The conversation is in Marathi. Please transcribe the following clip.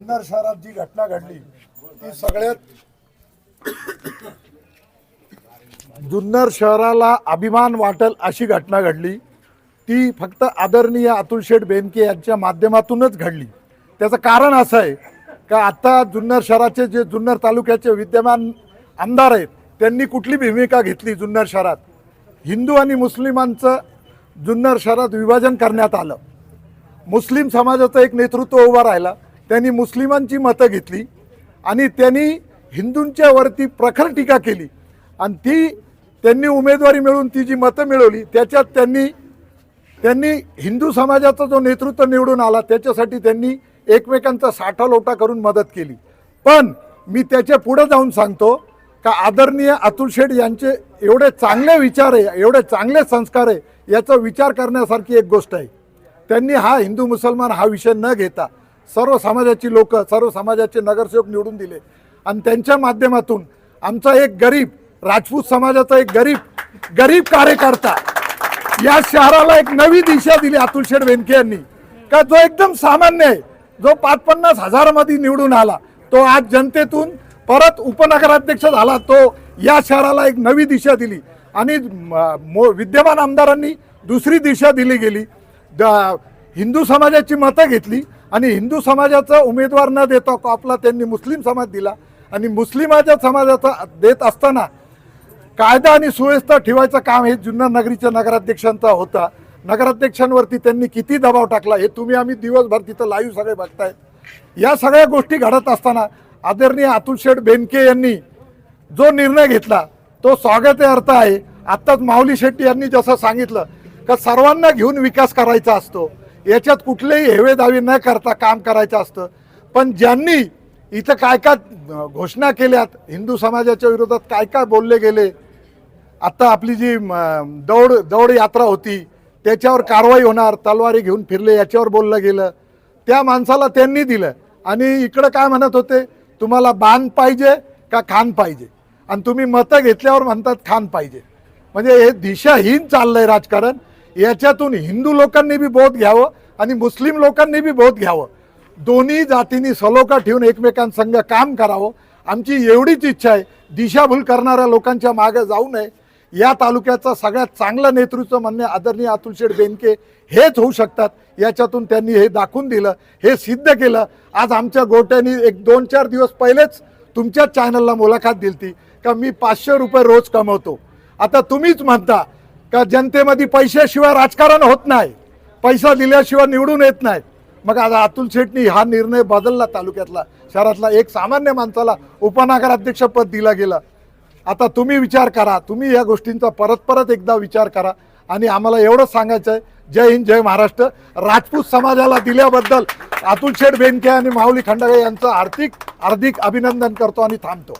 जुन्नर शहरात जी घटना घडली ती सगळ्यात जुन्नर शहराला अभिमान वाटेल अशी घटना घडली. ती फक्त आदरणीय अतुल शेठ बेनके यांच्या माध्यमातूनच घडली. त्याचं कारण असं आहे का आता जुन्नर शहराचे जे जुन्नर तालुक्याचे विद्यमान आमदार आहेत त्यांनी कुठली भूमिका घेतली जुन्नर शहरात? हिंदू आणि मुस्लिमांचं जुन्नर शहरात विभाजन करण्यात आलं. मुस्लिम समाजाचं एक नेतृत्व उभा राहिला. त्यांनी मुस्लिमांची मतं घेतली आणि त्यांनी हिंदूंच्या वरती प्रखर टीका केली. आणि ती त्यांनी उमेदवारी मिळवून ती जी मतं मिळवली त्याच्यात त्यांनी त्यांनी हिंदू समाजाचा जो नेतृत्व निवडून आला त्याच्यासाठी त्यांनी एकमेकांचा साठा लोटा करून मदत केली. पण मी त्याच्या पुढं जाऊन सांगतो का आदरणीय अतुल शेठ यांचे एवढे चांगले विचार आहे एवढे चांगले संस्कार आहे याचा विचार करण्यासारखी एक गोष्ट आहे. त्यांनी हा हिंदू मुसलमान हा विषय न घेता सर्व समाजाची लोक सर्व समाजाचे नगरसेवक निवडून दिले. आणि त्यांच्या माध्यमातून आमचा एक गरीब राजपूत समाजाचा एक गरीब गरीब कार्यकर्ता या शहराला एक नवी दिशा दिली अतुल शेठ वेनके यांनी. का जो एकदम सामान्य आहे जो पाच पन्नास हजारामध्ये निवडून आला तो आज जनतेतून परत उपनगराध्यक्ष झाला तो या शहराला एक नवी दिशा दिली. आणि म- मो- विद्यमान आमदारांनी दुसरी दिशा दिली गेली. द- हिंदू समाजाची मतं घेतली. आणि हिंदू समाजाचा उमेदवार न देता आपला त्यांनी मुस्लिम समाज दिला. आणि मुस्लिमाच्या समाजाचा देत असताना कायदा आणि सुव्यवस्था ठेवायचं काम हे जुन्नर नगरीच्या नगराध्यक्षांचा होता. नगराध्यक्षांवरती त्यांनी किती दबाव टाकला हे तुम्ही आम्ही दिवसभर तिथं लाईव्ह सगळे बघतायत. या सगळ्या गोष्टी घडत असताना आदरणीय अतुल शेठ बेनके यांनी जो निर्णय घेतला तो स्वागत अर्थ आहे. आत्ताच माऊली शेट्टी यांनी जसं सांगितलं का सर्वांना घेऊन विकास करायचा असतो. याच्यात कुठलेही हेवेदावी न करता काम करायचं असतं. पण ज्यांनी इथं काय काय घोषणा केल्यात हिंदू समाजाच्या विरोधात काय काय बोलले गेले आत्ता आपली जी दौड दौड यात्रा होती त्याच्यावर कारवाई होणार तलवारी घेऊन फिरले याच्यावर बोललं गेलं त्या माणसाला त्यांनी दिलं. आणि इकडं काय म्हणत होते तुम्हाला बाण पाहिजे का खान पाहिजे? आणि तुम्ही मतं घेतल्यावर म्हणतात खान पाहिजे. म्हणजे हे दिशाहीन चाललंय राजकारण. याच्यातून हिंदू लोकांनी बी बोध घ्यावं आणि मुस्लिम लोकांनी बी बोध घ्यावं. दोन्ही जातींनी सलोखा ठेवून एकमेकांसंग काम करावं. आमची एवढीच इच्छा आहे दिशाभूल करणाऱ्या लोकांच्या मागे जाऊ नये. या तालुक्याचं सगळ्यात चांगलं नेतृत्व म्हणणे आदरणीय अतुल शेठ बेनके हेच होऊ शकतात. याच्यातून त्यांनी हे दाखवून दिलं हे सिद्ध केलं. आज आमच्या गोट्यांनी एक दोन चार दिवस पहिलेच तुमच्याच चॅनलला मुलाखत दिली का मी पाचशे रुपये रोज कमवतो. आता तुम्हीच म्हणता का जनतेमध्ये पैशाशिवाय राजकारण होत नाही. पैसा दिल्याशिवाय निवडून येत नाहीत. मग आता अतुल शेटनी हा निर्णय बदलला तालुक्यातला शहरातला एक सामान्य माणसाला उपनगराध्यक्षपद दिलं गेलं. आता तुम्ही विचार करा तुम्ही या गोष्टींचा परत परत एकदा विचार करा. आणि आम्हाला एवढंच सांगायचं आहे जय हिंद जय महाराष्ट्र. राजपूत समाजाला दिल्याबद्दल अतुल शेठ बेनके आणि माऊली खंडागे यांचं आर्थिक हार्दिक अभिनंदन करतो आणि थांबतो.